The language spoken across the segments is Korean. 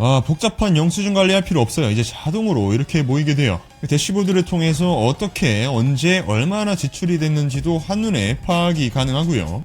아, 복잡한 영수증 관리할 필요 없어요. 이제 자동으로 이렇게 모이게 돼요. 대시보드를 통해서 어떻게, 언제, 얼마나 지출이 됐는지도 한눈에 파악이 가능하고요.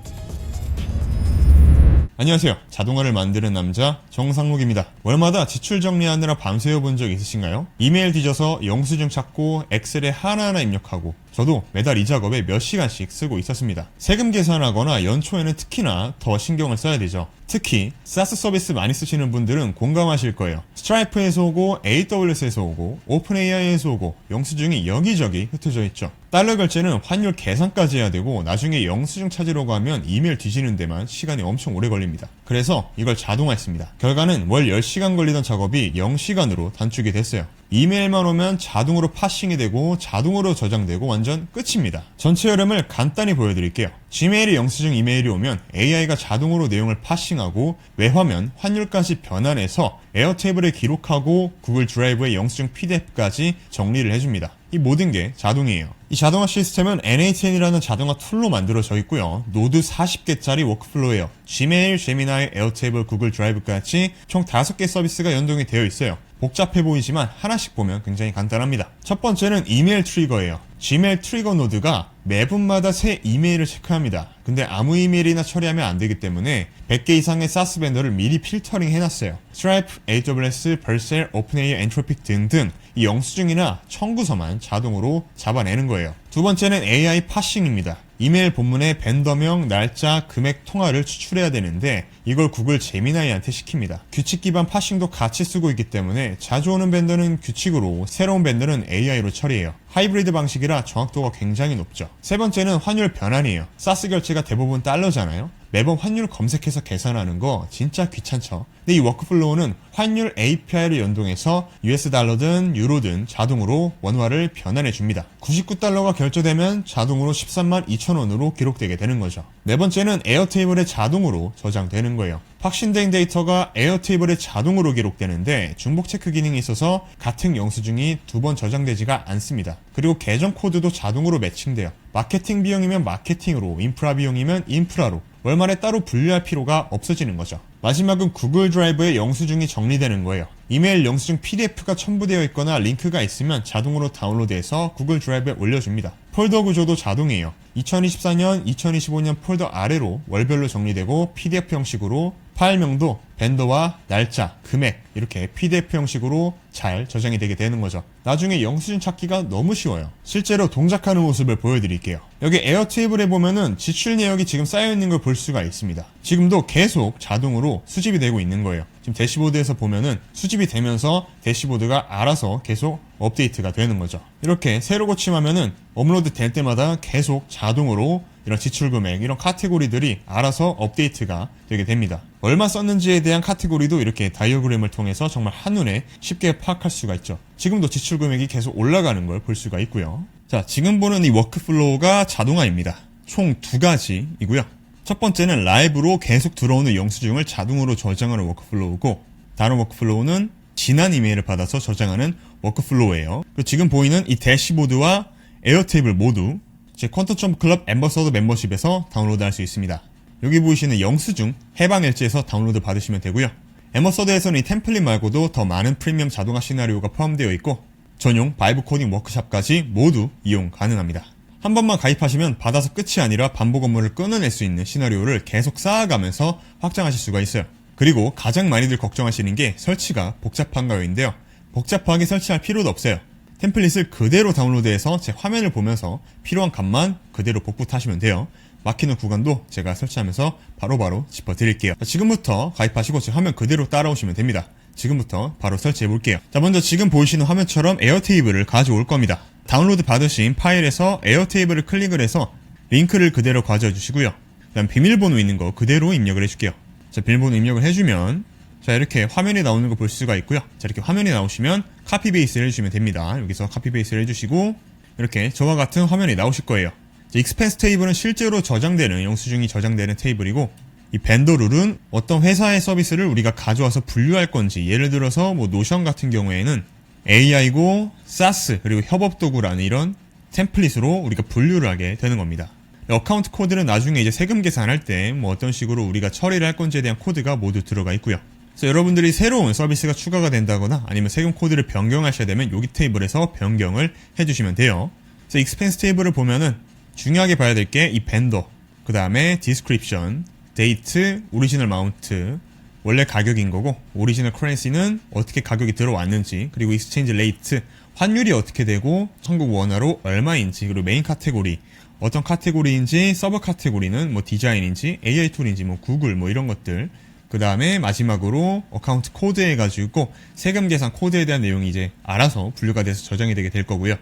안녕하세요. 자동화를 만드는 남자 정상록입니다. 월마다 지출 정리하느라 밤새워 본 적 있으신가요? 이메일 뒤져서 영수증 찾고 엑셀에 하나하나 입력하고 저도 매달 이 작업에 몇 시간씩 쓰고 있었습니다. 세금 계산하거나 연초에는 특히나 더 신경을 써야 되죠. 특히 사스 서비스 많이 쓰시는 분들은 공감하실 거예요. 스트라이프에서 오고 AWS에서 오고 오픈AI에서 오고 영수증이 여기저기 흩어져 있죠. 달러 결제는 환율 계산까지 해야 되고 나중에 영수증 찾으러 가면 이메일 뒤지는 데만 시간이 엄청 오래 걸립니다. 그래서 이걸 자동화했습니다. 결과는 월 10시간 걸리던 작업이 0시간으로 단축이 됐어요. 이메일만 오면 자동으로 파싱이 되고 자동으로 저장되고 완전 끝입니다. 전체 흐름을 간단히 보여드릴게요. 지메일이 영수증 이메일이 오면 AI가 자동으로 내용을 파싱하고 외화면, 환율까지 변환해서 에어테이블에 기록하고 구글 드라이브의 영수증 PDF까지 정리를 해줍니다. 이 모든 게 자동이에요. 이 자동화 시스템은 N8N이라는 자동화 툴로 만들어져 있고요. 노드 40개짜리 워크플로우예요. Gmail, Gemini, 에어테이블, 구글 드라이브까지 총 5개 서비스가 연동이 되어 있어요. 복잡해 보이지만 하나씩 보면 굉장히 간단합니다. 첫 번째는 이메일 트리거예요. Gmail 트리거 노드가 매분마다 새 이메일을 체크합니다. 근데 아무 이메일이나 처리하면 안 되기 때문에 100개 이상의 사스 벤더를 미리 필터링 해놨어요. Stripe, AWS, Vercel, OpenAI, Anthropic 등등 이 영수증이나 청구서만 자동으로 잡아내는 거예요. 두 번째는 AI 파싱입니다. 이메일 본문에 벤더명, 날짜, 금액, 통화를 추출해야 되는데 이걸 구글 제미나이한테 시킵니다. 규칙 기반 파싱도 같이 쓰고 있기 때문에 자주 오는 벤더는 규칙으로 새로운 벤더는 AI로 처리해요. 하이브리드 방식이라 정확도가 굉장히 높죠. 세 번째는 환율 변환이에요. 사스 결제가 대부분 달러잖아요. 매번 환율 검색해서 계산하는 거 진짜 귀찮죠. 근데 이 워크플로우는 환율 API를 연동해서 US 달러든 유로든 자동으로 원화를 변환해 줍니다. 99달러가 결제되면 자동으로 13만 2천원으로 기록되게 되는 거죠. 네 번째는 에어테이블에 자동으로 저장되는 거예요. 확신된 데이터가 에어테이블에 자동으로 기록되는데 중복 체크 기능이 있어서 같은 영수증이 두 번 저장되지가 않습니다. 그리고 계정 코드도 자동으로 매칭돼요. 마케팅 비용이면 마케팅으로, 인프라 비용이면 인프라로 월말에 따로 분류할 필요가 없어지는 거죠. 마지막은 구글 드라이브에 영수증이 정리되는 거예요. 이메일 영수증 PDF가 첨부되어 있거나 링크가 있으면 자동으로 다운로드해서 구글 드라이브에 올려줍니다. 폴더 구조도 자동이에요. 2024년, 2025년 폴더 아래로 월별로 정리되고 PDF 형식으로 파일명도 벤더와 날짜, 금액 이렇게 PDF 형식으로 잘 저장이 되게 되는 거죠. 나중에 영수증 찾기가 너무 쉬워요. 실제로 동작하는 모습을 보여드릴게요. 여기 에어 테이블에 보면은 지출 내역이 지금 쌓여 있는 걸 볼 수가 있습니다. 지금도 계속 자동으로 수집이 되고 있는 거예요. 지금 대시보드에서 보면은 수집이 되면서 대시보드가 알아서 계속 업데이트가 되는 거죠. 이렇게 새로 고침하면은 업로드 될 때마다 계속 자동으로 이런 지출 금액, 이런 카테고리들이 알아서 업데이트가 되게 됩니다. 얼마 썼는지에 대한 카테고리도 이렇게 다이어그램을 통해서 정말 한눈에 쉽게 파악할 수가 있죠. 지금도 지출 금액이 계속 올라가는 걸 볼 수가 있고요. 자, 지금 보는 이 워크플로우가 자동화입니다. 총 두 가지이고요. 첫 번째는 라이브로 계속 들어오는 영수증을 자동으로 저장하는 워크플로우고, 다른 워크플로우는 지난 이메일을 받아서 저장하는 워크플로우예요. 지금 보이는 이 대시보드와 에어테이블 모두 제 퀀터 클럽 엠버서더 멤버십에서 다운로드 할 수 있습니다. 여기 보이시는 영수증 해방 일지에서 다운로드 받으시면 되고요. 엠버서더에서는 이 템플릿 말고도 더 많은 프리미엄 자동화 시나리오가 포함되어 있고 전용 바이브 코딩 워크샵까지 모두 이용 가능합니다. 한 번만 가입하시면 받아서 끝이 아니라 반복 업무를 끊어낼 수 있는 시나리오를 계속 쌓아가면서 확장하실 수가 있어요. 그리고 가장 많이들 걱정하시는 게 설치가 복잡한가요인데요. 복잡하게 설치할 필요도 없어요. 템플릿을 그대로 다운로드해서 제 화면을 보면서 필요한 값만 그대로 복붙하시면 돼요. 막히는 구간도 제가 설치하면서 바로바로 짚어드릴게요. 자, 지금부터 가입하시고 제 화면 그대로 따라오시면 됩니다. 지금부터 바로 설치해 볼게요. 자, 먼저 지금 보이시는 화면처럼 에어테이블을 가져올 겁니다. 다운로드 받으신 파일에서 에어테이블을 클릭을 해서 링크를 그대로 가져와 주시고요. 그다음 비밀번호 있는 거 그대로 입력을 해줄게요. 자, 비밀번호 입력을 해주면 자, 이렇게 화면에 나오는 거 볼 수가 있고요. 자, 이렇게 화면에 나오시면 카피 베이스를 해주시면 됩니다. 여기서 카피 베이스를 해주시고 이렇게 저와 같은 화면이 나오실 거예요. 자, 익스펜스 테이블은 실제로 저장되는 영수증이 저장되는 테이블이고 이 벤더 룰은 어떤 회사의 서비스를 우리가 가져와서 분류할 건지 예를 들어서 뭐 노션 같은 경우에는 AI고 사스 그리고 협업 도구라는 이런 템플릿으로 우리가 분류를 하게 되는 겁니다. 어카운트 코드는 나중에 이제 세금 계산할 때 뭐 어떤 식으로 우리가 처리를 할 건지에 대한 코드가 모두 들어가 있고요. 그래서 여러분들이 새로운 서비스가 추가가 된다거나 아니면 세금 코드를 변경하셔야 되면 여기 테이블에서 변경을 해주시면 돼요. 그래서 익스펜스 테이블을 보면은 중요하게 봐야 될 게 이 벤더, 그 다음에 디스크립션, 데이트, 오리지널 마운트, 원래 가격인 거고 오리지널 커런시는 어떻게 가격이 들어왔는지 그리고 익스체인지 레이트 환율이 어떻게 되고 한국 원화로 얼마인지 그리고 메인 카테고리 어떤 카테고리인지 서브 카테고리는 뭐 디자인인지 AI 툴인지 뭐 구글 뭐 이런 것들. 그 다음에 마지막으로 어카운트 코드 해가지고 세금 계산 코드에 대한 내용이 이제 알아서 분류가 돼서 저장이 되게 될 거고요.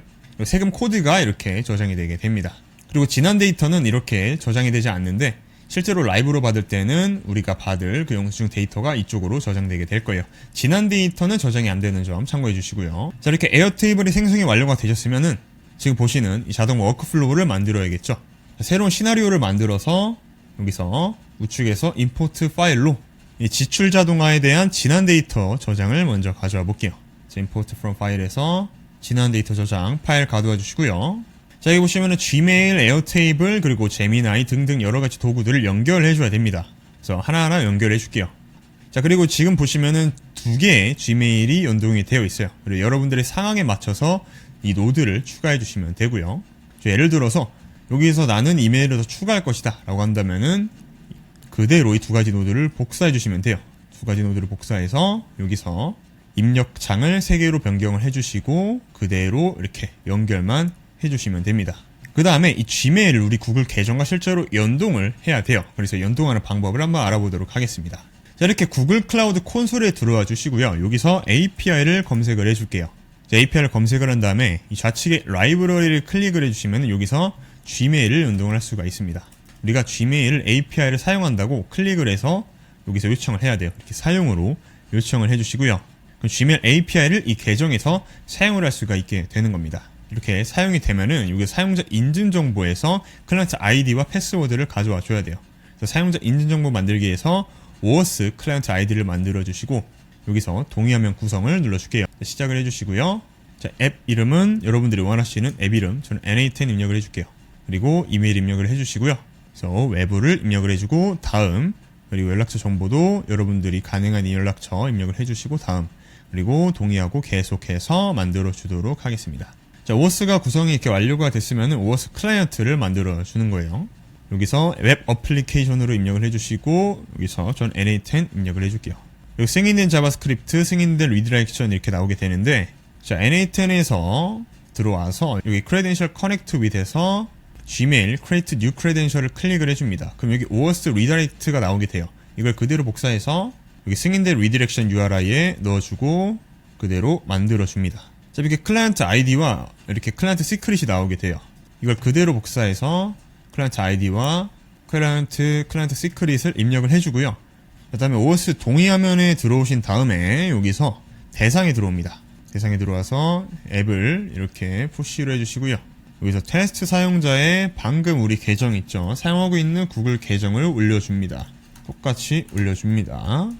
세금 코드가 이렇게 저장이 되게 됩니다. 그리고 지난 데이터는 이렇게 저장이 되지 않는데 실제로 라이브로 받을 때는 우리가 받을 그 영수증 데이터가 이쪽으로 저장되게 될 거예요. 지난 데이터는 저장이 안 되는 점 참고해 주시고요. 자, 이렇게 에어 테이블이 생성이 완료가 되셨으면은 지금 보시는 이 자동 워크플로우를 만들어야겠죠. 자, 새로운 시나리오를 만들어서 여기서 우측에서 임포트 파일로 이 지출 자동화에 대한 지난 데이터 저장을 먼저 가져와 볼게요. 자, 임포트 from 파일에서 지난 데이터 저장 파일 가져와 주시고요. 자, 여기 보시면은 Gmail, 에어테이블, 그리고 제미나이 등등 여러 가지 도구들을 연결해 줘야 됩니다. 그래서 하나하나 연결해 줄게요. 자, 그리고 지금 보시면은 두 개의 Gmail이 연동이 되어 있어요. 그리고 여러분들의 상황에 맞춰서 이 노드를 추가해 주시면 되고요. 예를 들어서 여기서 나는 이메일을 더 추가할 것이다 라고 한다면은 그대로 이 두 가지 노드를 복사해 주시면 돼요. 두 가지 노드를 복사해서 여기서 입력창을 세 개로 변경을 해주시고 그대로 이렇게 연결만 해주시면 됩니다. 그 다음에 이 Gmail을 우리 구글 계정과 실제로 연동을 해야 돼요. 그래서 연동하는 방법을 한번 알아보도록 하겠습니다. 자, 이렇게 구글 클라우드 콘솔에 들어와 주시고요. 여기서 API를 검색을 해줄게요. 자, API를 검색을 한 다음에 이 좌측에 라이브러리를 클릭을 해주시면 여기서 Gmail을 연동을 할 수가 있습니다. 우리가 Gmail API를 사용한다고 클릭을 해서 여기서 요청을 해야 돼요. 이렇게 사용으로 요청을 해주시고요. 그럼 Gmail API를 이 계정에서 사용을 할 수가 있게 되는 겁니다. 이렇게 사용이 되면은 여기 사용자 인증 정보에서 클라이언트 아이디와 패스워드를 가져와 줘야 돼요. 그래서 사용자 인증 정보 만들기 위해서 OAuth 클라이언트 아이디를 만들어 주시고 여기서 동의하면 구성을 눌러 줄게요. 시작을 해 주시고요. 자, 앱 이름은 여러분들이 원하시는 앱 이름 저는 NA10 입력을 해 줄게요. 그리고 이메일 입력을 해 주시고요. 그래서 외부를 입력을 해 주고 다음 그리고 연락처 정보도 여러분들이 가능한 이 연락처 입력을 해 주시고 다음 그리고 동의하고 계속해서 만들어 주도록 하겠습니다. 자, 오스가 구성이 이렇게 완료가 됐으면 오스 클라이언트를 만들어 주는 거예요. 여기서 웹 어플리케이션으로 입력을 해주시고 여기서 전 NA10 입력을 해줄게요. 여기 승인된 자바스크립트, 승인된 리드라이션 이렇게 나오게 되는데 자 NA10에서 들어와서 여기 크레덴셜 커넥트 윗에서 Gmail create new credential을 클릭을 해줍니다. 그럼 여기 OS redirect가 나오게 돼요. 이걸 그대로 복사해서 여기 승인된 리디렉션 URI에 넣어주고 그대로 만들어줍니다. 자, 이렇게 클라이언트 아이디와 이렇게 클라이언트 시크릿이 나오게 돼요. 이걸 그대로 복사해서 클라이언트 아이디와 클라이언트 클라이언트 시크릿을 입력을 해주고요. 그다음에 OS 동의 화면에 들어오신 다음에 여기서 대상에 들어옵니다. 대상에 들어와서 앱을 이렇게 푸시를 해주시고요. 여기서 테스트 사용자의 방금 우리 계정 있죠. 사용하고 있는 구글 계정을 올려줍니다. 똑같이 올려줍니다.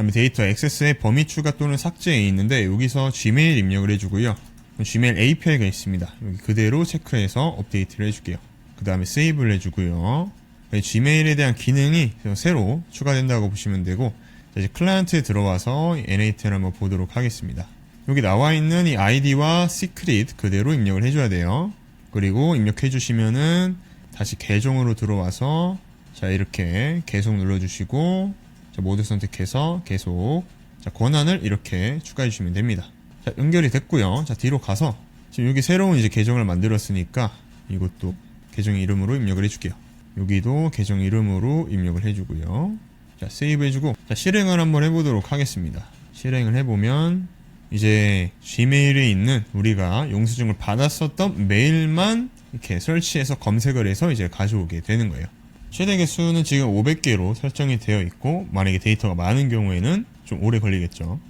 그다음에 데이터 액세스의 범위 추가 또는 삭제에 있는데 여기서 Gmail 입력을 해주고요. Gmail API가 있습니다. 여기 그대로 체크해서 업데이트를 해줄게요. 그 다음에 세이브를 해주고요. Gmail에 대한 기능이 새로 추가된다고 보시면 되고 이제 클라이언트에 들어와서 N8를 한번 보도록 하겠습니다. 여기 나와 있는 이 아이디와 시크릿 그대로 입력을 해줘야 돼요. 그리고 입력해 주시면은 다시 계정으로 들어와서 자 이렇게 계속 눌러주시고 자, 모두 선택해서 계속 자, 권한을 이렇게 추가해 주시면 됩니다. 자, 연결이 됐고요. 자, 뒤로 가서 지금 여기 새로운 이제 계정을 만들었으니까 이것도 계정 이름으로 입력을 해줄게요. 여기도 계정 이름으로 입력을 해주고요. 자, 세이브 해주고 자, 실행을 한번 해보도록 하겠습니다. 실행을 해보면 이제 Gmail에 있는 우리가 영수증을 받았었던 메일만 이렇게 설치해서 검색을 해서 이제 가져오게 되는 거예요. 최대 개수는 지금 500개로 설정이 되어 있고 만약에 데이터가 많은 경우에는 좀 오래 걸리겠죠.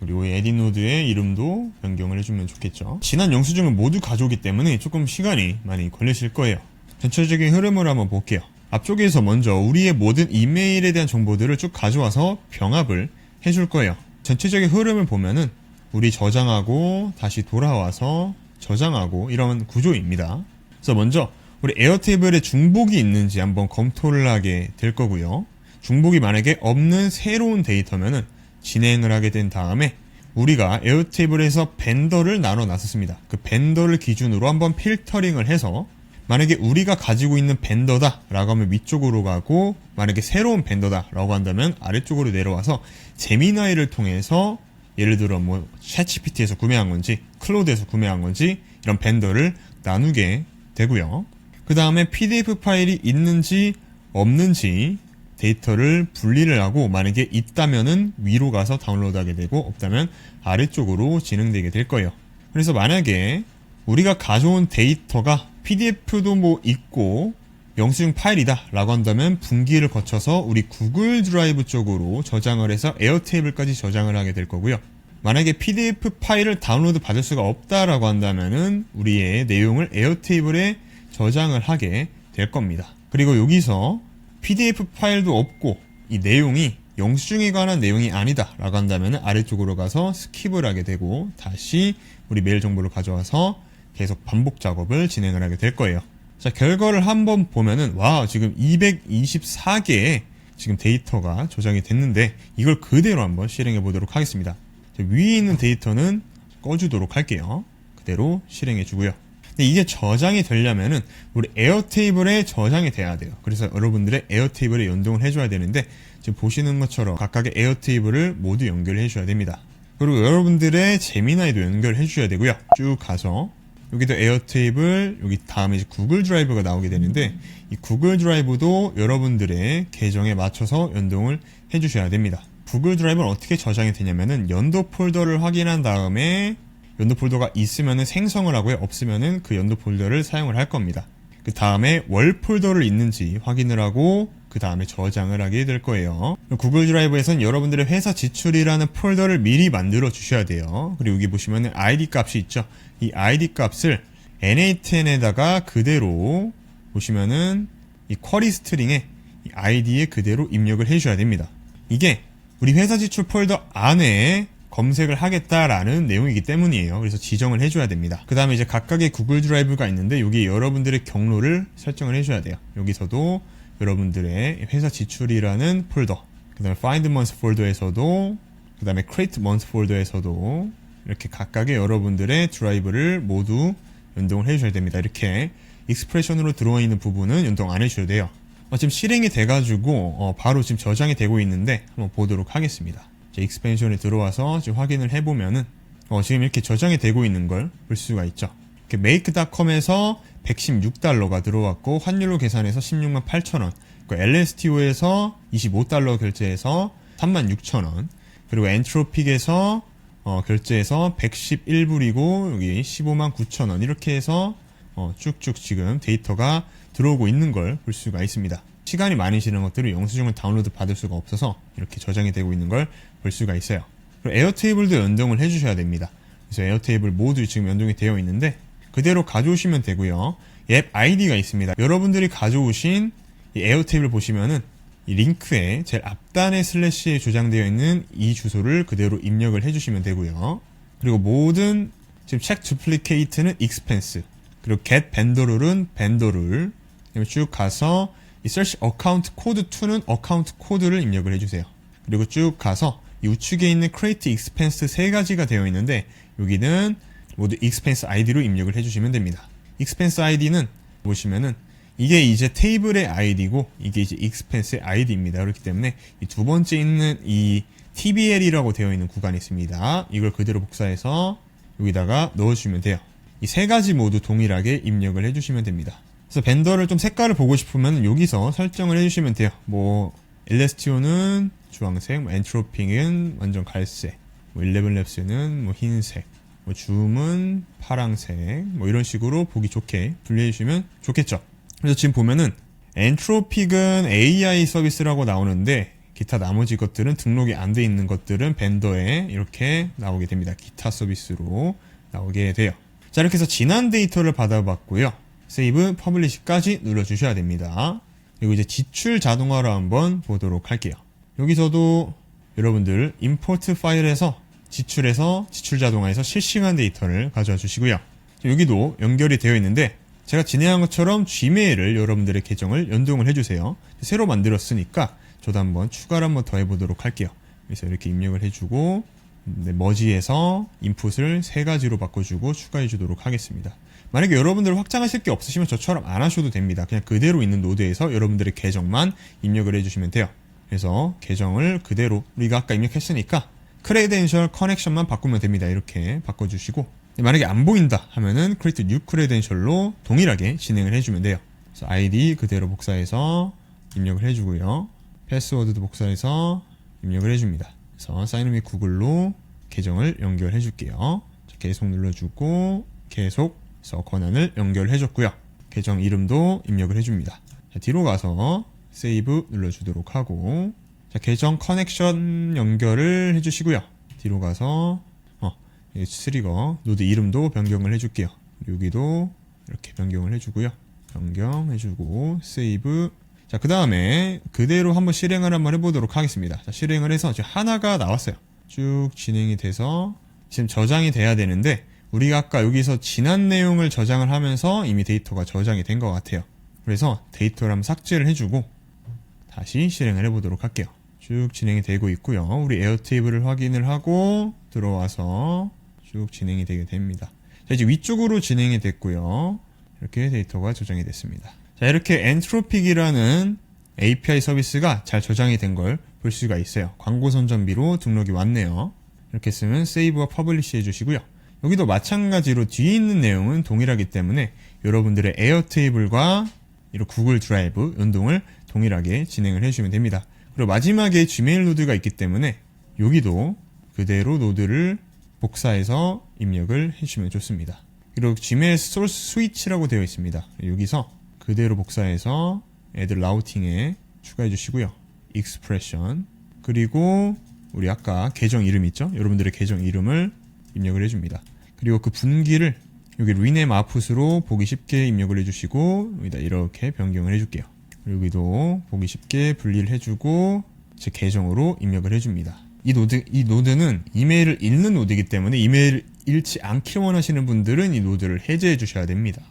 그리고 에딧 노드의 이름도 변경을 해주면 좋겠죠. 지난 영수증을 모두 가져오기 때문에 조금 시간이 많이 걸리실 거예요. 전체적인 흐름을 한번 볼게요. 앞쪽에서 먼저 우리의 모든 이메일에 대한 정보들을 쭉 가져와서 병합을 해줄 거예요. 전체적인 흐름을 보면은 우리 저장하고 다시 돌아와서 저장하고 이런 구조입니다. 그래서 먼저 우리 에어테이블에 중복이 있는지 한번 검토를 하게 될 거고요. 중복이 만약에 없는 새로운 데이터면은 진행을 하게 된 다음에 우리가 에어테이블에서 벤더를 나눠 놨었습니다. 그 벤더를 기준으로 한번 필터링을 해서 만약에 우리가 가지고 있는 벤더다 라고 하면 위쪽으로 가고 만약에 새로운 벤더다 라고 한다면 아래쪽으로 내려와서 제미나이를 통해서 예를 들어 뭐 챗GPT에서 구매한 건지 클로드에서 구매한 건지 이런 벤더를 나누게 되고요. 그 다음에 PDF 파일이 있는지 없는지 데이터를 분리를 하고 만약에 있다면은 위로 가서 다운로드 하게 되고 없다면 아래쪽으로 진행되게 될 거예요. 그래서 만약에 우리가 가져온 데이터가 PDF도 뭐 있고 영수증 파일이다 라고 한다면 분기를 거쳐서 우리 구글 드라이브 쪽으로 저장을 해서 에어테이블까지 저장을 하게 될 거고요. 만약에 PDF 파일을 다운로드 받을 수가 없다라고 한다면은 우리의 내용을 에어테이블에 저장을 하게 될 겁니다. 그리고 여기서 PDF 파일도 없고 이 내용이 영수증에 관한 내용이 아니다 라고 한다면 아래쪽으로 가서 스킵을 하게 되고 다시 우리 메일 정보를 가져와서 계속 반복 작업을 진행을 하게 될 거예요. 자, 결과를 한번 보면은 와, 지금 224개의 지금 데이터가 저장이 됐는데 이걸 그대로 한번 실행해 보도록 하겠습니다. 위에 있는 데이터는 꺼주도록 할게요. 그대로 실행해 주고요. 근데 이게 저장이 되려면은 우리 에어테이블에 저장이 돼야 돼요. 그래서 여러분들의 에어테이블에 연동을 해줘야 되는데 지금 보시는 것처럼 각각의 에어테이블을 모두 연결해 주셔야 됩니다. 그리고 여러분들의 제미나이도 연결해 주셔야 되고요. 쭉 가서 여기도 에어테이블, 여기 다음에 구글 드라이브가 나오게 되는데 이 구글 드라이브도 여러분들의 계정에 맞춰서 연동을 해 주셔야 됩니다. 구글 드라이브는 어떻게 저장이 되냐면은 연도 폴더를 확인한 다음에 연도 폴더가 있으면은 생성을 하고요. 없으면은 그 연도 폴더를 사용을 할 겁니다. 그 다음에 월 폴더를 있는지 확인을 하고 그 다음에 저장을 하게 될 거예요. 구글 드라이브에선 여러분들의 회사 지출이라는 폴더를 미리 만들어 주셔야 돼요. 그리고 여기 보시면은 ID 값이 있죠. 이 ID 값을 n8n에다가 그대로 보시면은 이 쿼리 스트링에 이 ID에 그대로 입력을 해주셔야 됩니다. 이게 우리 회사 지출 폴더 안에 검색을 하겠다라는 내용이기 때문이에요. 그래서 지정을 해줘야 됩니다. 그 다음에 이제 각각의 구글 드라이브가 있는데 여기 여러분들의 경로를 설정을 해줘야 돼요. 여기서도 여러분들의 회사 지출이라는 폴더, 그 다음에 find month 폴더에서도, 그 다음에 create month 폴더에서도 이렇게 각각의 여러분들의 드라이브를 모두 연동을 해주셔야 됩니다. 이렇게 익스프레션으로 들어와 있는 부분은 연동 안 해주셔도 돼요. 어, 지금 실행이 돼가지고 어, 바로 지금 저장이 되고 있는데 한번 보도록 하겠습니다. 익스펜션에 들어와서 지금 확인을 해보면은 어, 지금 이렇게 저장이 되고 있는 걸 볼 수가 있죠. 메이크닷컴에서 116달러가 들어왔고 환율로 계산해서 16만 8천원 그 LSTO에서 25달러 결제해서 3만 6천원 그리고 엔트로픽에서 어, 결제해서 111불이고 여기 15만 9천원 이렇게 해서 어, 쭉쭉 지금 데이터가 들어오고 있는 걸 볼 수가 있습니다. 시간이 많으시는 것들을 영수증을 다운로드 받을 수가 없어서 이렇게 저장이 되고 있는 걸 볼 수가 있어요. 에어테이블도 연동을 해주셔야 됩니다. 그래서 에어테이블 모두 지금 연동이 되어 있는데 그대로 가져오시면 되고요. 앱 아이디가 있습니다. 여러분들이 가져오신 이 에어테이블 보시면은 이 링크에 제일 앞단에 슬래시에 조장되어 있는 이 주소를 그대로 입력을 해주시면 되고요. 그리고 모든 지금 check duplicate는 expense 그리고 get vendor룰은 vendor룰 쭉 가서 이 search account code 2는 account 코드를 입력을 해주세요. 그리고 쭉 가서 이 우측에 있는 create expense 세 가지가 되어 있는데 여기는 모두 expense id로 입력을 해주시면 됩니다. expense id는 보시면은 이게 이제 테이블의 아이디고 이게 이제 expense의 아이디입니다. 그렇기 때문에 이 두 번째 있는 이 TBL이라고 되어 있는 구간이 있습니다. 이걸 그대로 복사해서 여기다가 넣어주시면 돼요. 이 세 가지 모두 동일하게 입력을 해주시면 됩니다. 그래서 벤더를 좀 색깔을 보고 싶으면 여기서 설정을 해주시면 돼요. 뭐 엘레스티오는 주황색, 뭐 엔트로핑은 완전 갈색, 뭐 일레븐랩스는 뭐 흰색, 뭐 줌은 파랑색, 뭐 이런 식으로 보기 좋게 분리해 주시면 좋겠죠. 그래서 지금 보면은 엔트로픽은 AI 서비스라고 나오는데 기타 나머지 것들은 등록이 안 돼 있는 것들은 벤더에 이렇게 나오게 됩니다. 기타 서비스로 나오게 돼요. 자 이렇게 해서 지난 데이터를 받아봤고요. 세이브 퍼블리시까지 눌러주셔야 됩니다. 그리고 이제 지출 자동화로 한번 보도록 할게요. 여기서도 여러분들 임포트 파일에서 지출에서 지출 자동화에서 실시간 데이터를 가져와 주시고요. 여기도 연결이 되어 있는데 제가 진행한 것처럼 Gmail을 여러분들의 계정을 연동을 해주세요. 새로 만들었으니까 저도 한번 추가를 한번 더 해보도록 할게요. 그래서 이렇게 입력을 해주고 네, 머지에서 인풋을 세 가지로 바꿔주고 추가해 주도록 하겠습니다. 만약에 여러분들 확장하실 게 없으시면 저처럼 안 하셔도 됩니다. 그냥 그대로 있는 노드에서 여러분들의 계정만 입력을 해주시면 돼요. 그래서 계정을 그대로 우리가 아까 입력했으니까 크레덴셜 커넥션만 바꾸면 됩니다. 이렇게 바꿔주시고 만약에 안 보인다 하면은 create new credential로 동일하게 진행을 해주면 돼요. 그래서 ID 그대로 복사해서 입력을 해주고요. 패스워드도 복사해서 입력을 해줍니다. 그래서 사인업 및 구글로 계정을 연결해 줄게요. 자, 계속 눌러주고 계속 서 권한을 연결해 줬고요. 계정 이름도 입력을 해줍니다. 자, 뒤로 가서 세이브 눌러주도록 하고 자, 계정 커넥션 연결을 해주시고요. 뒤로 가서 어, 이 트리거 노드 이름도 변경을 해줄게요. 여기도 이렇게 변경을 해주고요. 변경해주고 세이브 자, 그 다음에 그대로 한번 실행을 한번 해보도록 하겠습니다. 자, 실행을 해서 지금 하나가 나왔어요. 쭉 진행이 돼서 지금 저장이 돼야 되는데 우리가 아까 여기서 지난 내용을 저장을 하면서 이미 데이터가 저장이 된 것 같아요. 그래서 데이터를 한번 삭제를 해주고 다시 실행을 해보도록 할게요. 쭉 진행이 되고 있고요. 우리 에어 테이블을 확인을 하고 들어와서 쭉 진행이 되게 됩니다. 자, 이제 위쪽으로 진행이 됐고요. 이렇게 데이터가 저장이 됐습니다. 자, 이렇게 엔트로픽이라는 API 서비스가 잘 저장이 된 걸 볼 수가 있어요. 광고 선전비로 등록이 왔네요. 이렇게 쓰면 세이브와 퍼블리시 해주시고요. 여기도 마찬가지로 뒤에 있는 내용은 동일하기 때문에 여러분들의 에어테이블과 이런 구글 드라이브 연동을 동일하게 진행을 해주시면 됩니다. 그리고 마지막에 지메일 노드가 있기 때문에 여기도 그대로 노드를 복사해서 입력을 해주시면 좋습니다. 그리고 지메일 소스 스위치라고 되어 있습니다. 여기서 그대로 복사해서 애들 라우팅에 추가해 주시고요. 익스프레션 그리고 우리 아까 계정 이름 있죠? 여러분들의 계정 이름을 입력을 해줍니다. 그리고 그 분기를 여기 리넴 아풋으로 보기 쉽게 입력을 해주시고 여기다 이렇게 변경을 해줄게요. 여기도 보기 쉽게 분리를 해주고 제 계정으로 입력을 해줍니다. 이 노드 이 노드는 이메일을 읽는 노드이기 때문에 이메일을 읽지 않기 원하시는 분들은 이 노드를 해제해 주셔야 됩니다.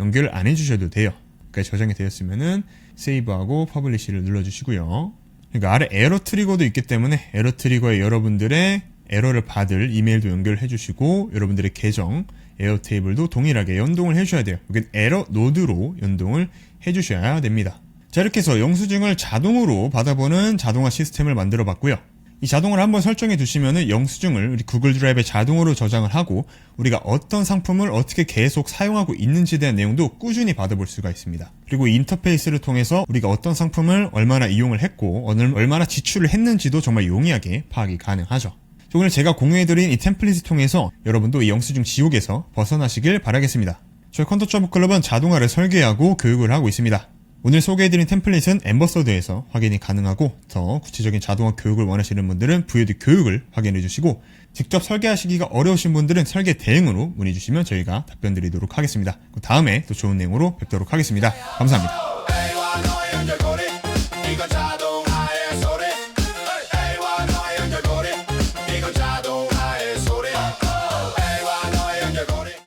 연결을 안 해주셔도 돼요. 그러니까 저장이 되었으면은 세이브하고 퍼블리시를 눌러주시고요. 그러니까 아래 에러 트리거도 있기 때문에 에러 트리거에 여러분들의 에러를 받을 이메일도 연결해 주시고 여러분들의 계정 에어테이블도 동일하게 연동을 해주셔야 돼요. 여기 에러 노드로 연동을 해주셔야 됩니다. 자 이렇게 해서 영수증을 자동으로 받아보는 자동화 시스템을 만들어 봤고요. 이 자동을 한번 설정해 두시면은 영수증을 우리 구글 드라이브에 자동으로 저장을 하고 우리가 어떤 상품을 어떻게 계속 사용하고 있는지에 대한 내용도 꾸준히 받아볼 수가 있습니다. 그리고 이 인터페이스를 통해서 우리가 어떤 상품을 얼마나 이용을 했고 얼마나 지출을 했는지도 정말 용이하게 파악이 가능하죠. 오늘 제가 공유해드린 이 템플릿을 통해서 여러분도 이 영수증 지옥에서 벗어나시길 바라겠습니다. 저희 컨터처 북클럽은 자동화를 설계하고 교육을 하고 있습니다. 오늘 소개해드린 템플릿은 엠버서드에서 확인이 가능하고 더 구체적인 자동화 교육을 원하시는 분들은 VOD 교육을 확인해 주시고 직접 설계하시기가 어려우신 분들은 설계 대행으로 문의 주시면 저희가 답변 드리도록 하겠습니다. 다음에 또 좋은 내용으로 뵙도록 하겠습니다. 감사합니다.